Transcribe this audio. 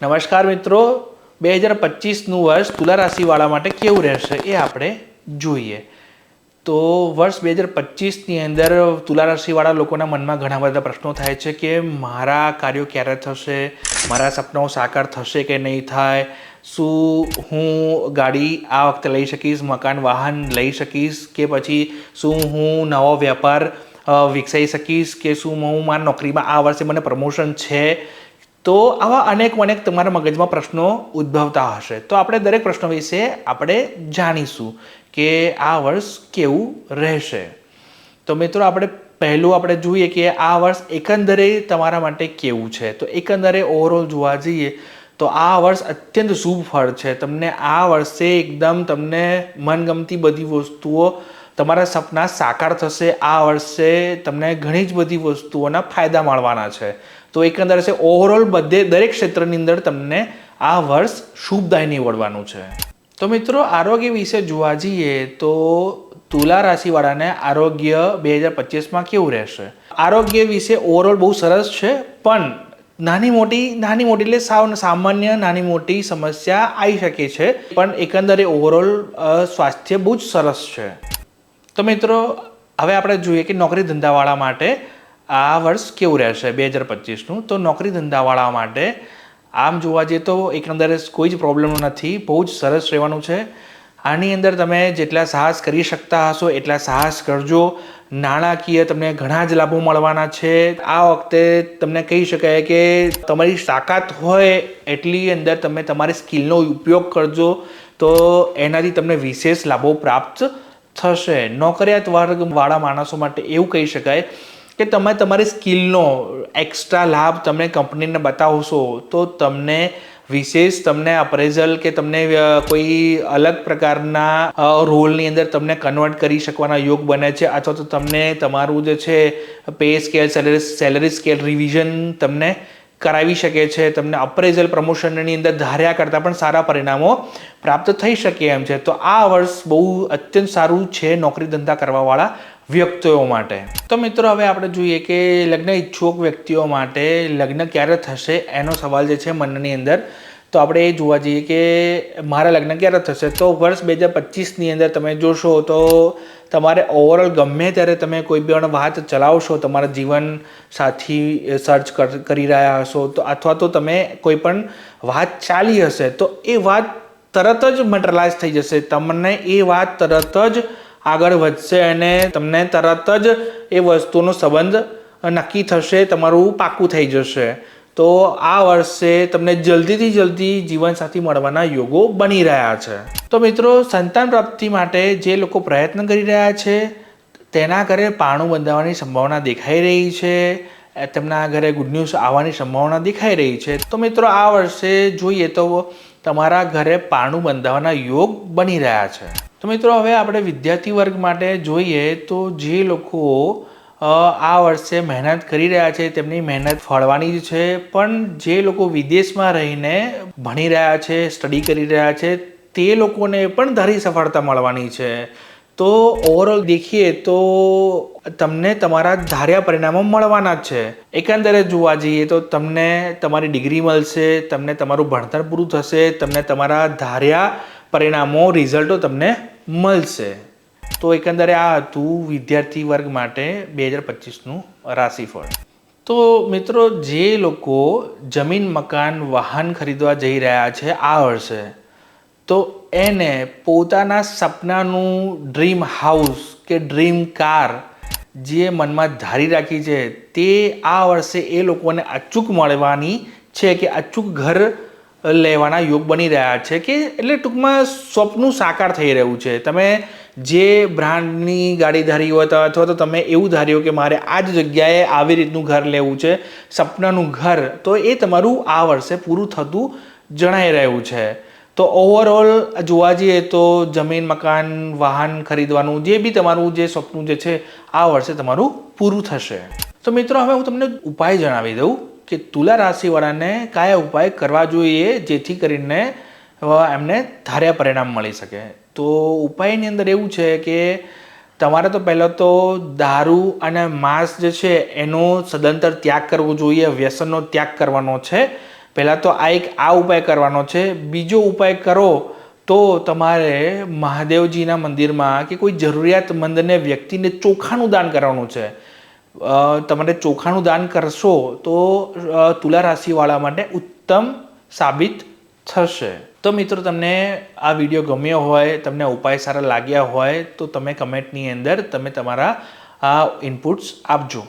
નમસ્કાર મિત્રો, બે હજાર પચીસનું વર્ષ તુલા રાશિવાળા માટે કેવું રહેશે એ આપણે જોઈએ. તો વર્ષ બે હજાર પચીસની અંદર તુલા રાશિવાળા લોકોના મનમાં ઘણા બધા પ્રશ્નો થાય છે કે મારા કાર્યો ક્યારે થશે, મારા સપનાઓ સાકાર થશે કે નહીં થાય, શું હું ગાડી આ વખતે લઈ શકીશ, મકાન, વાહન લઈ શકીશ કે પછી શું હું નવો વેપાર વિકસાવી શકીશ કે શું હું મારા નોકરીમાં આ વર્ષે મને પ્રમોશન છે તો આવા અનેક અનેક તમારા મગજમાં પ્રશ્નો ઉદ્ભવતા હશે. તો આપણે દરેક પ્રશ્નો વિશે આપણે જાણીશું કે આ વર્ષ કેવું રહેશે. તો મિત્રો આપણે પહેલું આપણે જોઈએ કે આ વર્ષ એકંદરે તમારા માટે કેવું છે. તો એકંદરે ઓવરઓલ જોવા જઈએ તો આ વર્ષ અત્યંત શુભ ફળ છે. તમને આ વર્ષે એકદમ તમને મનગમતી બધી વસ્તુઓ તમારા સપના સાકાર થશે. આ વર્ષે તમને ઘણી જ બધી વસ્તુઓના ફાયદા મળવાના છે. તો એકંદરે છે ઓવરઓલ બધે દરેક ક્ષેત્રની અંદર તમને આ વર્ષ શુભદાય નીવડવાનું છે. તો મિત્રો, આરોગ્ય વિશે જોવા જઈએ તો તુલા રાશિવાળાને આરોગ્ય બે હજાર પચીસમાં કેવું રહેશે? આરોગ્ય વિશે ઓવરઓલ બહુ સરસ છે, પણ નાની મોટી નાની મોટી એટલે સાવ, સામાન્ય નાની મોટી સમસ્યા આવી શકે છે, પણ એકંદરે ઓવરઓલ સ્વાસ્થ્ય બહુ જ સરસ છે. તો મિત્રો, હવે આપણે જોઈએ કે નોકરી ધંધાવાળા માટે આ વર્ષ કેવું રહેશે બે હજાર પચીસનું? તો નોકરી ધંધાવાળા માટે આમ જોવા જઈએ તો એકંદરે કોઈ જ પ્રોબ્લેમ નથી, બહુ જ સરસ રહેવાનું છે. આની અંદર તમે જેટલા સાહસ કરી શકતા હશો, એટલા સાહસ કરજો. નાણાકીય તમને ઘણા જ લાભો મળવાના છે. આ વખતે તમને કહી શકાય કે તમારી તાકાત હોય એટલી અંદર તમે તમારી સ્કિલનો ઉપયોગ કરજો. તો એનાથી તમને વિશેષ લાભો પ્રાપ્ત થશે. નોકરિયાત વર્ગવાળા માણસો માટે એવું કહી શકાય કે તમે તમારી સ્કિલનો એક્સ્ટ્રા લાભ તમે કંપનીને બતાવશો, તો તમને વિશેષ તમને અપ્રેઝલ કે તમને કોઈ અલગ પ્રકારના રોલની અંદર તમને કન્વર્ટ કરી શકવાના યોગ બને છે, અથવા તો તમને તમારું જે છે pay scale salary salary scale revision તમને કરાવી શકે છે, તમને અપ્રેઝલ પ્રમોશનની અંદર ધાર્યા કરતાં પણ સારા પરિણામો પ્રાપ્ત થઈ શકે એમ છે. તો આ વર્ષ બહુ અત્યંત સારું છે નોકરી ધંધા કરવાવાળા વ્યક્તિઓ માટે. તો મિત્રો, હવે આપણે જોઈએ કે લગ્ન ઈચ્છુક વ્યક્તિઓ માટે લગ્ન ક્યારે થશે એનો સવાલ જે છે મનની અંદર. તો આપણે એ જોવા જઈએ કે મારા લગ્ન ક્યારે થશે? તો વર્ષ બે હજાર પચીસની અંદર તમે જોશો તો તમારે ઓવરઓલ ગમે ત્યારે તમે કોઈ પણ વાત ચલાવશો, તમારા જીવન સાથી સર્ચ કરી રહ્યા હશો તો, અથવા તો તમે કોઈ પણ વાત ચાલી હશે તો એ વાત તરત જ મટરલાઇઝ થઈ જશે. તમને એ વાત તરત જ આગળ વધશે અને તમને તરત જ એ વસ્તુનો સંબંધ નક્કી થશે, તમારું પાકું થઈ જશે. તો આ વર્ષે તમને જલ્દીથી જલ્દી જીવનસાથી મળવાના યોગો બની રહ્યા છે. તો મિત્રો, સંતાન પ્રાપ્તિ માટે જે લોકો પ્રયત્ન કરી રહ્યા છે, તેના ઘરે પાણું બંધાવવાની સંભાવના દેખાઈ રહી છે તેમના ઘરે ગુડ ન્યૂઝ આવવાની સંભાવના દેખાઈ રહી છે. તો મિત્રો, આ વર્ષે જોઈએ તો તમારા ઘરે પાણું બંધાવવાના યોગ બની રહ્યા છે. તો મિત્રો, હવે આપણે વિદ્યાર્થી વર્ગ માટે જોઈએ તો જે લોકો આ વર્ષે મહેનત કરી રહ્યા છે, તેમની મહેનત ફળવાની જ છે. પણ જે લોકો વિદેશમાં રહીને ભણી રહ્યા છે સ્ટડી કરી રહ્યા છે, તે લોકોને પણ ધારી સફળતા મળવાની છે. તો ઓવરઓલ દેખીએ તો તમને તમારા ધાર્યા પરિણામો મળવાના જ છે. એકંદરે જોવા જઈએ તો તમને તમારી ડિગ્રી મળશે, તમને તમારું ભણતર પૂરું થશે, તમને તમારા ધાર્યા પરિણામો રિઝલ્ટો તમને મળશે. તો એકંદરે આ હતું વિદ્યાર્થી વર્ગ માટે બે હજાર પચીસનું રાશિફળ. તો મિત્રો, જે લોકો જમીન, મકાન, વાહન ખરીદવા જઈ રહ્યા છે, આ વર્ષે, તો એને પોતાના સપનાનું ડ્રીમ હાઉસ કે ડ્રીમ કાર જે મનમાં ધારી રાખી છે, તે આ વર્ષે એ લોકોને અચૂક મળવાની છે કે અચૂક ઘર લેવાના યોગ બની રહ્યા છે કે એટલે ટૂંકમાં સ્વપ્નું સાકાર થઈ રહ્યું છે. તમે જે બ્રાન્ડની ગાડી ધારી હોય અથવા તો તમે એવું ધાર્યું કે મારે આ જ જગ્યાએ આવી રીતનું ઘર લેવું છે, સપનાનું ઘર, તો એ તમારું આ વર્ષે પૂરું થતું જણાઈ રહ્યું છે. તો ઓવરઓલ જોવા જઈએ તો જમીન, મકાન, વાહન ખરીદવાનું જે બી તમારું જે સપનું જે છે, આ વર્ષે તમારું પૂરું થશે. તો મિત્રો, હવે હું તમને ઉપાય જણાવી દઉં. કે તુલા રાશિવાળાને કયા ઉપાય કરવા જોઈએ જેથી કરીને એમને ધાર્યા પરિણામ મળી શકે. તો ઉપાયની અંદર એવું છે કે તમારે તો પહેલાં તો દારૂ અને માંસ જે છે એનો સદંતર ત્યાગ કરવો જોઈએ, વ્યસનનો ત્યાગ કરવાનો છે. પહેલાં તો આ એક આ ઉપાય કરવાનો છે. બીજો ઉપાય કરો તો તમારે મહાદેવજીના મંદિરમાં કે કોઈ જરૂરિયાતમંદને વ્યક્તિને ચોખાનું દાન કરવાનું છે. તમારે ચોખાનું દાન કરશો તો તુલા રાશિવાળા માટે ઉત્તમ સાબિત થશે. તો મિત્રો, તમને આ વીડિયો ગમ્યો હોય, તમને ઉપાય સારા લાગ્યા હોય, તો તમે કમેન્ટની અંદર તમે તમારા આ ઇનપુટ્સ આપજો.